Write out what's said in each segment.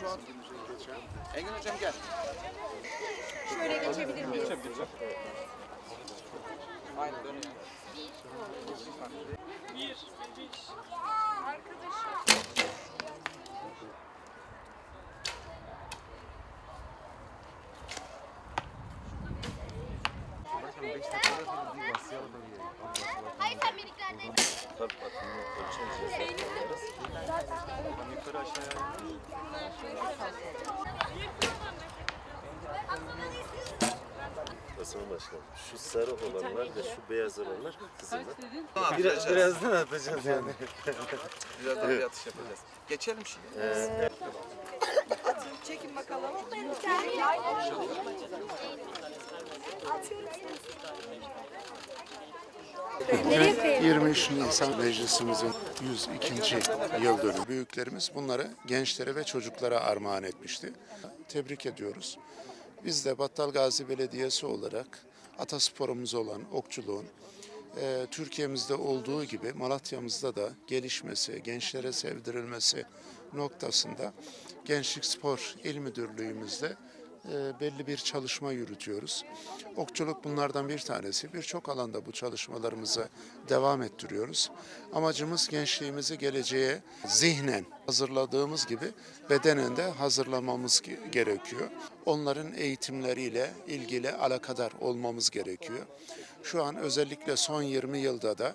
Şu an Engin hocam gel. Şöyle geçebilir miyiz? Aynen dönüyor. Hayır miniklerden. Hasan Başkanım, şu sarı olanlar ve şu beyaz olanlar kızımlar. Biraz, Birazdan atacağız yani. birazdan bir atış yapacağız. Geçelim şimdi. Çekin bakalım. 23 Nisan Meclisimizin 102. yıl dönümü. Büyüklerimiz bunları gençlere ve çocuklara armağan etmişti. Tebrik ediyoruz. Biz de Battal Gazi Belediyesi olarak atasporumuz olan okçuluğun e, Türkiye'mizde olduğu gibi Malatya'mızda da gelişmesi, gençlere sevdirilmesi noktasında Gençlik Spor İl Müdürlüğümüzde e, belli bir çalışma yürütüyoruz. Okçuluk bunlardan bir tanesi. Birçok alanda bu çalışmalarımızı devam ettiriyoruz. Amacımız gençliğimizi geleceğe zihnen hazırladığımız gibi bedenen de hazırlamamız ge- gerekiyor. Onların eğitimleriyle ilgili alakadar olmamız gerekiyor. Şu an özellikle son 20 yılda da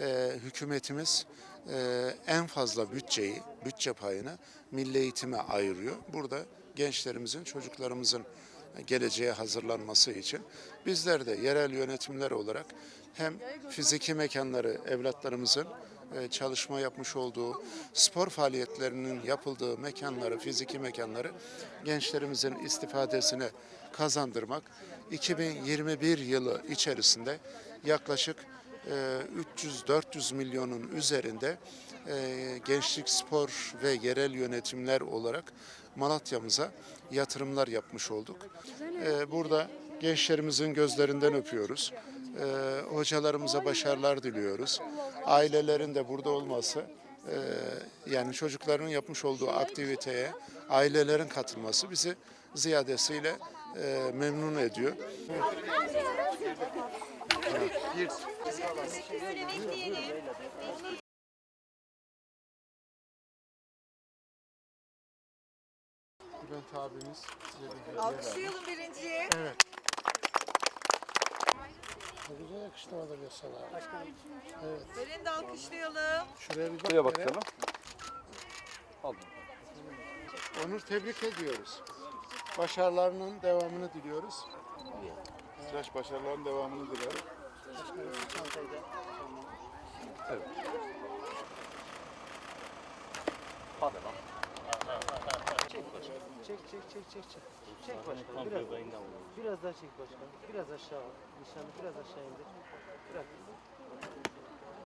e, hükümetimiz e, en fazla bütçeyi, bütçe payını milli eğitime ayırıyor. Burada gençlerimizin, çocuklarımızın geleceğe hazırlanması için bizler de yerel yönetimler olarak hem fiziki mekanları evlatlarımızın e, çalışma yapmış olduğu spor faaliyetlerinin yapıldığı mekanları, fiziki mekanları gençlerimizin istifadesine kazandırmak 2021 yılı içerisinde yaklaşık 300-400 milyonun üzerinde e, gençlik, spor ve yerel yönetimler olarak Malatya'mıza yatırımlar yapmış olduk. E, Burada gençlerimizin gözlerinden öpüyoruz. E, Hocalarımıza başarılar diliyoruz. Ailelerin de burada olması e, yani çocukların yapmış olduğu aktiviteye ailelerin katılması bizi ziyadesiyle e, memnun ediyor. Böyle bekleyelim. Bülent abimiz size bir hediye. Alkışlayalım birinciyi. Evet. Ne güzel yakıştırmalar yasalar. Evet. Berini de alkışlayalım. Şuraya bir bak. Buraya Meral. bakalım. Aldım. Onur tebrik ediyoruz. Başarılarının devamını diliyoruz. Tıraş başarıların devamını dilerim. Hadi lan. Çek çek çek çek çek. Çek başkanım biraz. Daha çek başkanım. Biraz aşağı. Nişanı biraz aşağı indir. Bırak.